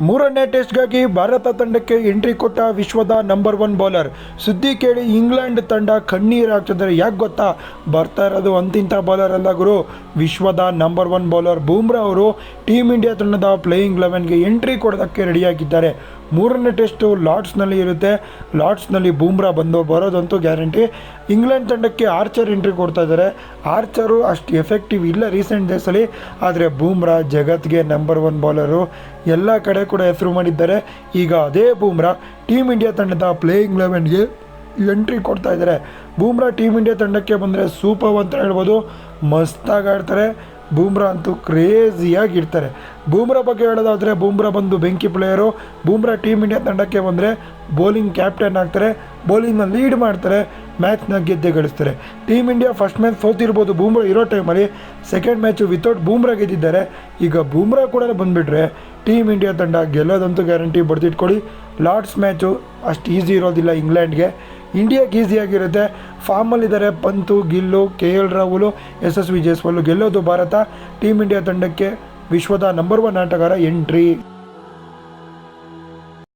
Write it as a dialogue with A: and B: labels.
A: ಮೂರನೇ ಟೆಸ್ಟ್ಗಾಗಿ ಭಾರತ ತಂಡಕ್ಕೆ ಎಂಟ್ರಿ ಕೊಟ್ಟ ವಿಶ್ವದ ನಂಬರ್ ಒನ್ ಬೌಲರ್ ಸುದ್ದಿ ಕೇಳಿ ಇಂಗ್ಲೆಂಡ್ ತಂಡ ಕಣ್ಣೀರು ಹಾಕ್ತಿದ್ದಾರೆ. ಯಾಕೆ ಗೊತ್ತಾ? ಬರ್ತಾ ಇರೋದು ಅಂತಿಂಥ ಬೌಲರ್ ಅಲ್ಲ ಗುರು. ವಿಶ್ವದ ನಂಬರ್ ಒನ್ ಬೌಲರ್ ಬೂಮ್ರಾ ಅವರು ಟೀಮ್ ಇಂಡಿಯಾ ತಂಡದ ಪ್ಲೇಯಿಂಗ್ ಲೆವೆನ್ಗೆ ಎಂಟ್ರಿ ಕೊಡೋದಕ್ಕೆ ರೆಡಿಯಾಗಿದ್ದಾರೆ ಮೂರನೇ ಟೆಸ್ಟು ಲಾರ್ಡ್ಸ್ನಲ್ಲಿ ಇರುತ್ತೆ. ಲಾರ್ಡ್ಸ್ನಲ್ಲಿ ಬೂಮ್ರಾ ಬಂದು ಬರೋದಂತೂ ಗ್ಯಾರಂಟಿ ಇಂಗ್ಲೆಂಡ್ ತಂಡಕ್ಕೆ ಆರ್ಚರ್ ಎಂಟ್ರಿ ಕೊಡ್ತಾ ಇದ್ದಾರೆ. ಆರ್ಚರು ಅಷ್ಟು ಎಫೆಕ್ಟಿವ್ ಇಲ್ಲ ರೀಸೆಂಟ್ ಡೇಸಲ್ಲಿ ಆದರೆ ಬೂಮ್ರಾ ಜಗತ್ಗೆ ನಂಬರ್ ಒನ್ ಬೌಲರು ಎಲ್ಲ ಕಡೆ ಕೂಡ ಹೆಸರು ಮಾಡಿದ್ದಾರೆ. ಈಗ ಅದೇ ಬೂಮ್ರಾ ಟೀಮ್ ಇಂಡಿಯಾ ತಂಡದ ಪ್ಲೇಯಿಂಗ್ ಲೆವೆನ್ಗೆ ಎಂಟ್ರಿ ಕೊಡ್ತಾ ಇದ್ದಾರೆ. ಬೂಮ್ರಾ ಟೀಮ್ ಇಂಡಿಯಾ ತಂಡಕ್ಕೆ ಬಂದರೆ ಸೂಪರ್ ಅಂತ ಹೇಳ್ಬೋದು. ಮಸ್ತಾಗಿ ಆಡ್ತಾರೆ. ಬೂಮ್ರಾ ಅಂತೂ ಕ್ರೇಜಿಯಾಗಿ ಇರ್ತಾರೆ ಬೂಮ್ರಾ ಬಗ್ಗೆ ಹೇಳೋದಾದರೆ ಬೂಮ್ರಾ ಬಂದು ಬೆಂಕಿ ಪ್ಲೇಯರು, ಬೂಮ್ರಾ ಟೀಮ್ ಇಂಡಿಯಾ ತಂಡಕ್ಕೆ ಬಂದರೆ ಬೌಲಿಂಗ್ ಕ್ಯಾಪ್ಟನ್ ಆಗ್ತಾರೆ ಬೌಲಿಂಗ್ನ ಲೀಡ್ ಮಾಡ್ತಾರೆ ಮ್ಯಾಚ್ನ ಗೆದ್ದೆ ಗಳಿಸ್ತಾರೆ. ಟೀಮ್ ಇಂಡಿಯಾ ಫಸ್ಟ್ ಮ್ಯಾಚ್ ಸೋತಿರ್ಬೋದು ಬೂಮ್ರಾ ಇರೋ ಟೈಮಲ್ಲಿ ಸೆಕೆಂಡ್ ಮ್ಯಾಚು ವಿತೌಟ್ ಬೂಮ್ರಾ ಗೆದ್ದಿದ್ದಾರೆ. ಈಗ ಬೂಮ್ರಾ ಕೂಡ ಬಂದುಬಿಟ್ರೆ ಟೀಮ್ ಇಂಡಿಯಾ ತಂಡ ಗೆಲ್ಲೋದಂತೂ ಗ್ಯಾರಂಟಿ ಬಡ್ದಿಟ್ಕೊಳ್ಳಿ. ಲಾರ್ಡ್ಸ್ ಮ್ಯಾಚು ಅಷ್ಟು ಈಸಿ ಇರೋದಿಲ್ಲ ಇಂಗ್ಲೆಂಡ್ಗೆ. ಇಂಡಿಯಾಗೆ ಈಸಿಯಾಗಿರುತ್ತೆ ಫಾರ್ಮಲ್ಲಿದ್ದಾರೆ Pant, Gill, K L Rahul, S S V Jaiswal ಗೆಲ್ಲೋದು ಭಾರತ. ಟೀಮ್ ಇಂಡಿಯಾ ತಂಡಕ್ಕೆ ವಿಶ್ವದ ನಂಬರ್ ಒನ್ ಆಟಗಾರ ಎಂಟ್ರಿ